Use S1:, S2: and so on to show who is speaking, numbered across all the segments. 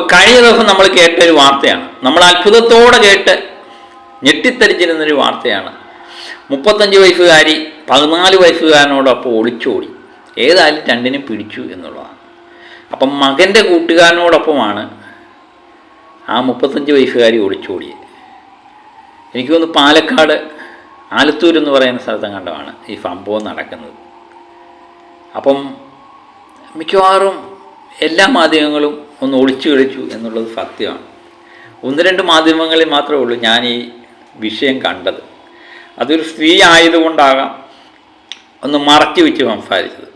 S1: അപ്പോൾ കഴിഞ്ഞ ദിവസം നമ്മൾ കേട്ട ഒരു വാർത്തയാണ്. നമ്മൾ അത്ഭുതത്തോടെ കേട്ട് ഞെട്ടിത്തരിച്ചിരുന്നൊരു വാർത്തയാണ്. മുപ്പത്തഞ്ച് വയസ്സുകാരി പതിനാല് വയസ്സുകാരനോടൊപ്പം ഒളിച്ചോടി. ഏതായാലും രണ്ടിനും പിടിച്ചു എന്നുള്ളതാണ്. അപ്പം മകന്റെ കൂട്ടുകാരനോടൊപ്പമാണ് ആ മുപ്പത്തഞ്ച് വയസ്സുകാരി ഒളിച്ചോടിയത് എനിക്ക് തോന്നുന്നു പാലക്കാട് ആലത്തൂർ എന്ന് പറയുന്ന സ്ഥലത്ത് കണ്ടമാണ് ഈ സംഭവം നടക്കുന്നത്. അപ്പം മിക്കവാറും എല്ലാ മാധ്യമങ്ങളും ഒന്ന് ഒളിച്ചു കളിച്ചു എന്നുള്ളത് സത്യമാണ്. ഒന്ന് രണ്ട് മാധ്യമങ്ങളിൽ മാത്രമേ ഉള്ളൂ ഞാൻ ഈ വിഷയം കണ്ടത്. അതൊരു സ്ത്രീ ആയതുകൊണ്ടാകാം ഒന്ന് മറച്ചു വെച്ച് സംസാരിച്ചത്.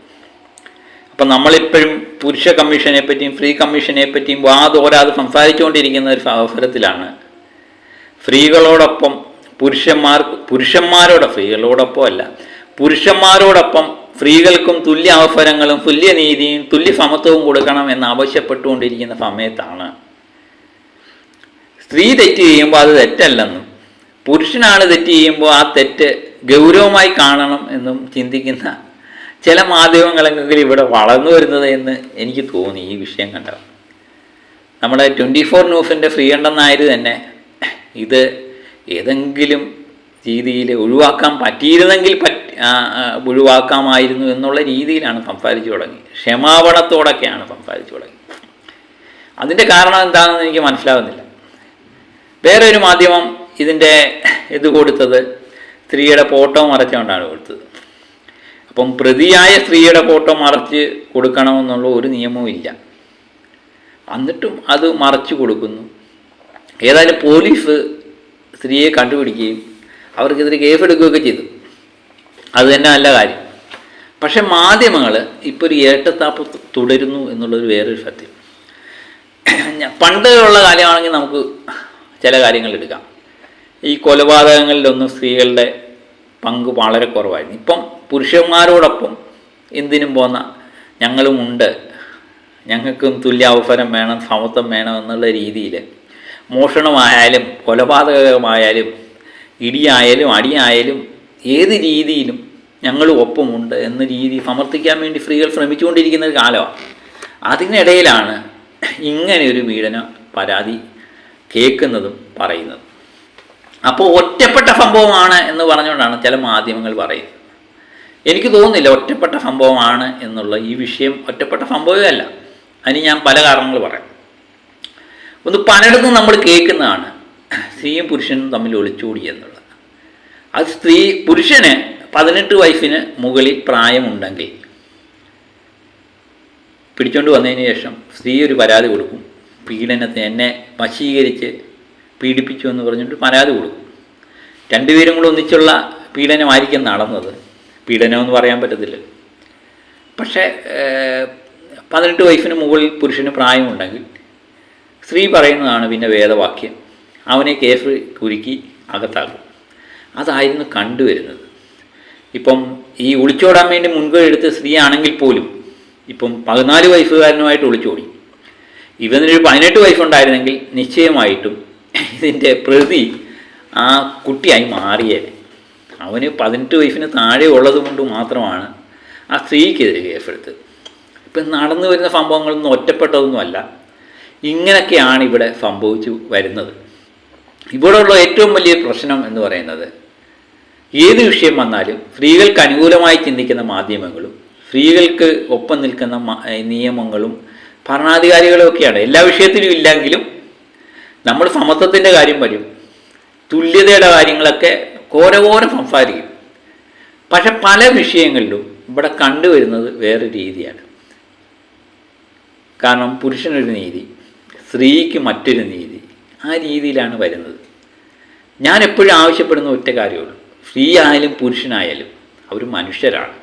S1: അപ്പം നമ്മളിപ്പോഴും പുരുഷ കമ്മീഷനെ പറ്റിയും സ്ത്രീ കമ്മീഷനെ പറ്റിയും വാതോരാതെ സംസാരിച്ചുകൊണ്ടിരിക്കുന്ന ഒരു അവസരത്തിലാണ് സ്ത്രീകളോടൊപ്പം പുരുഷന്മാർ പുരുഷന്മാരോട് സ്ത്രീകളോടൊപ്പം അല്ല പുരുഷന്മാരോടൊപ്പം സ്ത്രീകൾക്കും തുല്യ അവസരങ്ങളും തുല്യനീതിയും തുല്യ സമത്വവും കൊടുക്കണം എന്ന് ആവശ്യപ്പെട്ടുകൊണ്ടിരിക്കുന്ന സമയത്താണ്. സ്ത്രീ തെറ്റ് ചെയ്യുമ്പോൾ അത് തെറ്റല്ലെന്നും പുരുഷനാണ് തെറ്റ് ചെയ്യുമ്പോൾ ആ തെറ്റ് ഗൗരവമായി കാണണം എന്നും ചിന്തിക്കുന്ന ചില മാധ്യമങ്ങളെങ്കിലും ഇവിടെ വളർന്നു വരുന്നത് എന്ന് എനിക്ക് തോന്നി ഈ വിഷയം കണ്ട നമ്മുടെ ട്വന്റി ഫോർ ന്യൂസിന്റെ ശ്രീകണ്ഠൻ നായർ തന്നെ ഇത് ഏതെങ്കിലും രീതിയിൽ ഒഴിവാക്കാൻ പറ്റിയിരുന്നെങ്കിൽ പറ്റ ഒഴിവാക്കാമായിരുന്നു എന്നുള്ള രീതിയിലാണ് സംസാരിച്ചു തുടങ്ങി. ക്ഷമാപണത്തോടൊക്കെയാണ് സംസാരിച്ചു തുടങ്ങി. അതിന്റെ കാരണം എന്താണെന്ന് എനിക്ക് മനസ്സിലാവുന്നില്ല. വേറെ ഒരു മാധ്യമം ഇതിന്റെ ഇത് കൊടുത്തത് സ്ത്രീയുടെ ഫോട്ടോ മറച്ചുകൊണ്ടാണ് കൊടുത്തത്. അപ്പം പ്രതിയായ സ്ത്രീയുടെ ഫോട്ടോ മറച്ച് കൊടുക്കണമെന്നുള്ള ഒരു നിയമവും ഇല്ല. എന്നിട്ടും അത് മറച്ചു കൊടുക്കുന്നു. ഏതായാലും പോലീസ് സ്ത്രീയെ കണ്ടുപിടിക്കുകയും അവർക്കെതിരെ കേസെടുക്കുകയൊക്കെ ചെയ്തു. അത് തന്നെ നല്ല കാര്യം. പക്ഷെ മാധ്യമങ്ങൾ ഇപ്പോൾ ഒരു ഇരട്ടത്താപ്പ് തുടരുന്നു എന്നുള്ളൊരു വേറൊരു സത്യം. പണ്ടുള്ള കാര്യമാണെങ്കിൽ നമുക്ക് ചില കാര്യങ്ങൾ എടുക്കാം. ഈ കൊലപാതകങ്ങളിലൊന്നും സ്ത്രീകളുടെ പങ്ക് വളരെ കുറവായിരുന്നു. ഇപ്പം പുരുഷന്മാരോടൊപ്പം എന്തിനും പോന്ന ഞങ്ങളുമുണ്ട് ഞങ്ങൾക്കും തുല്യ അവസരം വേണം സമത്വം വേണം എന്നുള്ള രീതിയിൽ മോഷണമായാലും കൊലപാതകമായാലും ഇടിയായാലും അടിയായാലും ഏത് രീതിയിലും ഞങ്ങൾ ഒപ്പമുണ്ട് എന്ന രീതി സമർത്ഥിക്കാൻ വേണ്ടി സ്ത്രീകൾ ശ്രമിച്ചുകൊണ്ടിരിക്കുന്ന ഒരു കാലമാണ്. അതിനിടയിലാണ് ഇങ്ങനെ ഒരു പീഡന പരാതി കേൾക്കുന്നതും പറയുന്നതും. അപ്പോൾ ഒറ്റപ്പെട്ട സംഭവമാണ് എന്ന് പറഞ്ഞുകൊണ്ടാണ് ചില മാധ്യമങ്ങൾ പറയുന്നത്. എനിക്ക് തോന്നുന്നില്ല ഒറ്റപ്പെട്ട സംഭവമാണ് എന്നുള്ള ഈ വിഷയം ഒറ്റപ്പെട്ട സംഭവമല്ല അതിന് ഞാൻ പല കാരണങ്ങൾ പറയാം. ഒന്ന് പലയിടത്തും നമ്മൾ കേൾക്കുന്നതാണ്. സ്ത്രീയും പുരുഷനും തമ്മിൽ ഒളിച്ചോടി എന്നുള്ളത്. അത് സ്ത്രീ പുരുഷന് പതിനെട്ട് വയസ്സിന് മുകളിൽ പ്രായമുണ്ടെങ്കിൽ പിടിച്ചോണ്ട് വന്നതിന് ശേഷം സ്ത്രീ ഒരു പരാതി കൊടുക്കും. പീഡനത്തിന് എന്നെ വശീകരിച്ച് പീഡിപ്പിച്ചു എന്ന് പറഞ്ഞിട്ട് പരാതി കൊടുക്കും. രണ്ടുപേരും കൂടെ ഒന്നിച്ചുള്ള പീഡനമായിരിക്കും നടന്നത്. പീഡനമെന്ന് പറയാൻ പറ്റത്തില്ല. പക്ഷേ പതിനെട്ട് വയസ്സിന് മുകളിൽ പുരുഷന് പ്രായമുണ്ടെങ്കിൽ സ്ത്രീ പറയുന്നതാണ് പിന്നെ വേദവാക്യം. അവനെ കേസ് കുരുക്കി അകത്താക്കും. അതായിരുന്നു കണ്ടുവരുന്നത്. ഇപ്പം ഈ ഒളിച്ചോടാൻ വേണ്ടി മുൻകൈ എടുത്ത സ്ത്രീയാണെങ്കിൽ പോലും ഇപ്പം പതിനാല് വയസ്സുകാരനുമായിട്ട് ഒളിച്ചോടി. ഇവനൊരു പതിനെട്ട് വയസ്സുണ്ടായിരുന്നെങ്കിൽ നിശ്ചയമായിട്ടും ഇതിന്റെ പ്രതി ആ കുട്ടിയായി മാറിയേനെ അവന് പതിനെട്ട് വയസ്സിന് താഴെ ഉള്ളത് കൊണ്ട് മാത്രമാണ് ആ സ്ത്രീക്കെതിരെ കേസെടുത്തത്. ഇപ്പം നടന്നു വരുന്ന സംഭവങ്ങളൊന്നും ഒറ്റപ്പെട്ടതൊന്നുമല്ല. ഇങ്ങനെയൊക്കെയാണ് ഇവിടെ സംഭവിച്ചു വരുന്നത്. ഇവിടെയുള്ള ഏറ്റവും വലിയ പ്രശ്നം എന്ന് പറയുന്നത് ഏത് വിഷയം വന്നാലും സ്ത്രീകൾക്ക് അനുകൂലമായി ചിന്തിക്കുന്ന മാധ്യമങ്ങളും സ്ത്രീകൾക്ക് ഒപ്പം നിൽക്കുന്ന നിയമങ്ങളും ഭരണാധികാരികളും ഒക്കെയാണ്. എല്ലാ വിഷയത്തിലും ഇല്ലെങ്കിലും നമ്മൾ സമത്വത്തിന്റെ കാര്യം വരും. തുല്യതയുടെ കാര്യങ്ങളൊക്കെ കോരകോരം സംസാരിക്കും. പക്ഷെ പല വിഷയങ്ങളിലും ഇവിടെ കണ്ടുവരുന്നത് വേറെ രീതിയാണ്. കാരണം പുരുഷനൊരു നീതി സ്ത്രീക്ക് മറ്റൊരു നീതി ആ രീതിയിലാണ് വരുന്നത്. ഞാൻ എപ്പോഴും ആവശ്യപ്പെടുന്ന ഒറ്റ കാര്യമുള്ളൂ. സ്ത്രീ ആയാലും പുരുഷനായാലും അവർ മനുഷ്യരാണ്.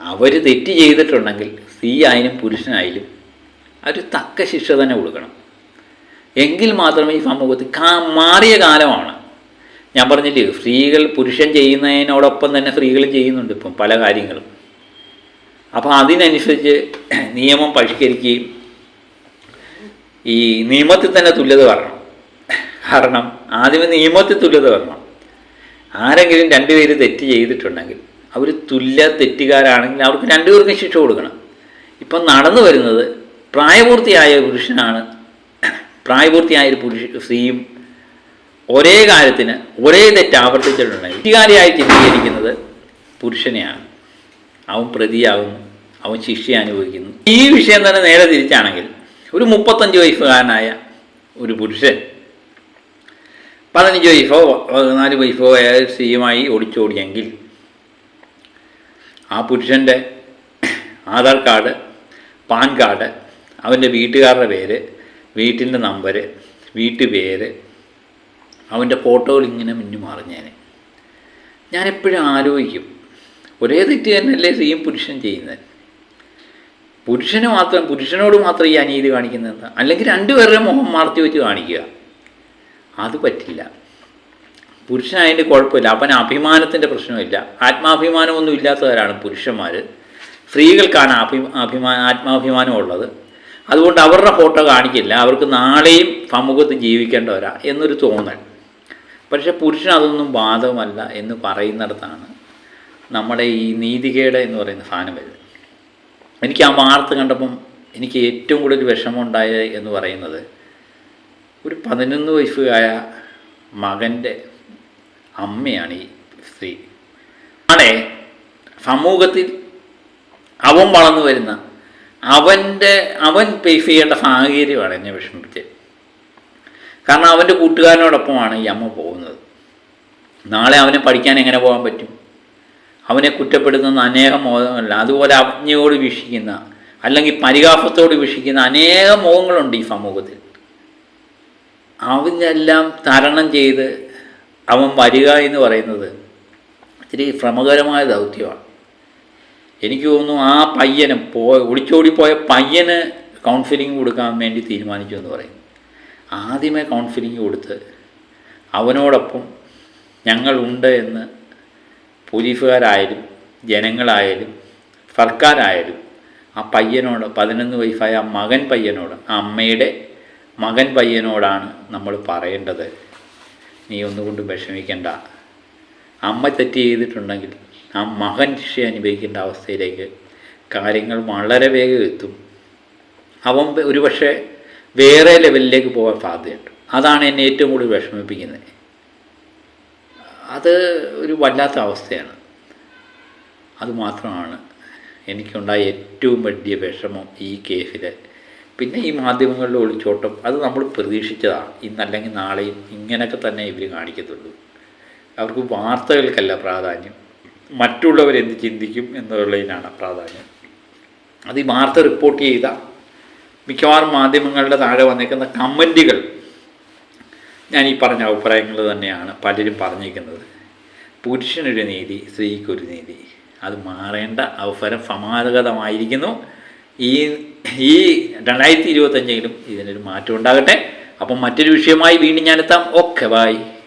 S1: അവർ തെറ്റ് ചെയ്തിട്ടുണ്ടെങ്കിൽ സ്ത്രീ ആയാലും പുരുഷനായാലും അവർ തക്ക ശിക്ഷ തന്നെ കൊടുക്കണം. എങ്കിൽ മാത്രമേ ഈ സമൂഹത്തിൽ കാ മാറിയ കാലമാണ്. ഞാൻ പറഞ്ഞില്ലേ സ്ത്രീകൾ പുരുഷൻ ചെയ്യുന്നതിനോടൊപ്പം തന്നെ സ്ത്രീകളും ചെയ്യുന്നുണ്ട് ഇപ്പം പല കാര്യങ്ങളും. അപ്പോൾ അതിനനുസരിച്ച് നിയമം പരിഷ്കരിക്കുകയും ഈ നിയമത്തിൽ തന്നെ തുല്യത വരണം. കാരണം ആദ്യമേ നിയമത്തിൽ തുല്യത വരണം. ആരെങ്കിലും രണ്ടുപേര് തെറ്റ് ചെയ്തിട്ടുണ്ടെങ്കിൽ അവർ തുല്യ തെറ്റുകാരാണെങ്കിൽ അവർക്ക് രണ്ടുപേർക്കും ശിക്ഷ കൊടുക്കണം. ഇപ്പം നടന്നു വരുന്നത് പ്രായപൂർത്തിയായ പുരുഷനാണ് പ്രായപൂർത്തിയായ ഒരു പുരുഷ സ്ത്രീയും ഒരേ കാര്യത്തിന് ഒരേ തെറ്റ് ആവർത്തിച്ചിട്ടുണ്ടെങ്കിൽ തെറ്റുകാരിയായി ചിത്രീകരിക്കുന്നത് പുരുഷനെയാണ്. അവൻ പ്രതിയാകുന്നു അവൻ ശിക്ഷ അനുഭവിക്കുന്നു. ഈ വിഷയം തന്നെ നേരെ തിരിച്ചാണെങ്കിൽ ഒരു മുപ്പത്തഞ്ച് വയസ്സുകാരനായ ഒരു പുരുഷൻ പതിനഞ്ച് വൈഫോ പതിനാല് വൈഫോ ആയ സ്ത്രീയുമായി ഓടിച്ചോടിയെങ്കിൽ ആ പുരുഷന്റെ ആധാർ കാർഡ് പാൻ കാർഡ് അവന്റെ വീട്ടുകാരുടെ പേര് വീട്ടിന്റെ നമ്പർ വീട്ടുപേര് അവന്റെ ഫോട്ടോകൾ ഇങ്ങനെ മിന്നു ഞാൻ എപ്പോഴും ആലോചിക്കും ഒരേ തെറ്റ് തന്നെയല്ലേ സ്ത്രീയും പുരുഷൻ ചെയ്യുന്നത് പുരുഷന് മാത്രം പുരുഷനോട് മാത്രം ഈ അനീതി കാണിക്കുന്നത് എന്താ അല്ലെങ്കിൽ രണ്ടുപേരുടെ മുഖം മാർത്തി വെച്ച് കാണിക്കുക. അത് പറ്റില്ല. പുരുഷനായതിന്റെ കുഴപ്പമില്ല. അവൻ അഭിമാനത്തിന്റെ പ്രശ്നമില്ല. ആത്മാഭിമാനമൊന്നും ഇല്ലാത്തവരാണ് പുരുഷന്മാർ സ്ത്രീകൾക്കാണ് അഭി അഭിമാ ആത്മാഭിമാനം ഉള്ളത് അതുകൊണ്ട് അവരുടെ ഫോട്ടോ കാണിക്കില്ല. അവർക്ക് നാളെയും സമൂഹത്തിൽ ജീവിക്കേണ്ടവരാ എന്നൊരു തോന്നൽ. പക്ഷെ പുരുഷൻ അതൊന്നും ബാധകമല്ല എന്ന് പറയുന്നിടത്താണ് നമ്മുടെ ഈ നീതികേട് എന്ന് പറയുന്ന സാധനം വരുന്നത്. എനിക്ക് ആ വാർത്ത കണ്ടപ്പം എനിക്ക് ഏറ്റവും കൂടുതൽ വിഷമമുണ്ടായത് എന്ന് പറയുന്നത് ഒരു പതിനൊന്ന് വയസ്സുകായ മകന്റെ അമ്മയാണ് ഈ സ്ത്രീ. ആളെ സമൂഹത്തിൽ അവൻ വളർന്നു വരുന്ന അവന്റെ അവൻ ഫേസ് ചെയ്യേണ്ട സാഹചര്യമാണ് എന്നെ വിഷമിപ്പിച്ചത്. കാരണം അവന്റെ കൂട്ടുകാരനോടൊപ്പമാണ് ഈ അമ്മ പോകുന്നത്. നാളെ അവനെ പഠിക്കാൻ എങ്ങനെ പോകാൻ പറ്റും? അവനെ കുറ്റപ്പെടുത്തുന്ന അനേകം മോഹങ്ങളില്ല അതുപോലെ അവജ്ഞയോട് വീക്ഷിക്കുന്ന അല്ലെങ്കിൽ പരിഹാസത്തോട് വീക്ഷിക്കുന്ന അനേകം മോഹങ്ങളുണ്ട് ഈ സമൂഹത്തിൽ. അവനെല്ലാം തരണം ചെയ്ത് അവൻ വരിക എന്ന് പറയുന്നത് ഇത്തിരി ശ്രമകരമായ ദൗത്യമാണ്. എനിക്ക് തോന്നുന്നു ആ പയ്യന് പോ ഒളിച്ചോടിപ്പോയ പയ്യന് കൗൺസിലിംഗ് കൊടുക്കാൻ വേണ്ടി തീരുമാനിച്ചു എന്ന് പറയും. ആദ്യമേ കൗൺസിലിംഗ് കൊടുത്ത് അവനോടൊപ്പം ഞങ്ങളുണ്ട് എന്ന് പോലീസുകാരായാലും ജനങ്ങളായാലും സർക്കാരായാലും ആ പയ്യനോട് പതിനൊന്ന് വയസ്സായ ആ മകൻ പയ്യനോട് ആ അമ്മയുടെ മകൻ പയ്യനോടാണ് നമ്മൾ പറയേണ്ടത്. നീ ഒന്നുകൊണ്ട് വിഷമിക്കേണ്ട. അമ്മ തെറ്റ് ചെയ്തിട്ടുണ്ടെങ്കിൽ ആ മകൻ ശിക്ഷ അനുഭവിക്കേണ്ട അവസ്ഥയിലേക്ക് കാര്യങ്ങൾ വളരെ വേഗം എത്തും. അവൻ ഒരുപക്ഷെ വേറെ ലെവലിലേക്ക് പോകാൻ സാധ്യതയുണ്ട്. അതാണ് എന്നെ ഏറ്റവും കൂടുതൽ വിഷമിപ്പിക്കുന്നത്. അത് ഒരു വല്ലാത്ത അവസ്ഥയാണ്. അതുമാത്രമാണ് എനിക്കുണ്ടായ ഏറ്റവും വലിയ വിഷമം ഈ കേസിൽ പിന്നെ ഈ മാധ്യമങ്ങളിലെ ഒളിച്ചോട്ടം അത് നമ്മൾ പ്രതീക്ഷിച്ചതാണ്. ഇന്നല്ലെങ്കിൽ നാളെയും ഇങ്ങനെയൊക്കെ തന്നെ ഇവർ കാണിക്കത്തുള്ളൂ. അവർക്ക് വാർത്തകൾക്കല്ല പ്രാധാന്യം. മറ്റുള്ളവരെന്ത് ചിന്തിക്കും എന്നുള്ളതിനാണ് പ്രാധാന്യം. അത് ഈ വാർത്ത റിപ്പോർട്ട് ചെയ്ത മിക്കവാറും മാധ്യമങ്ങളുടെ താഴെ വന്നിരിക്കുന്ന കമന്റുകൾ ഞാൻ ഈ പറഞ്ഞ അഭിപ്രായങ്ങൾ തന്നെയാണ് പലരും പറഞ്ഞിരിക്കുന്നത്. പുരുഷനൊരു നീതി സ്ത്രീക്കൊരു നീതി. അത് മാറേണ്ട അവസരം സമാഗതമായിരിക്കുന്നു ഈ ഈ രണ്ടായിരത്തി ഇരുപത്തഞ്ചെങ്കിലും ഇതിനൊരു മാറ്റം ഉണ്ടാകട്ടെ. അപ്പം മറ്റൊരു വിഷയമായി വീണ്ടും ഞാനെത്താം. Okay bye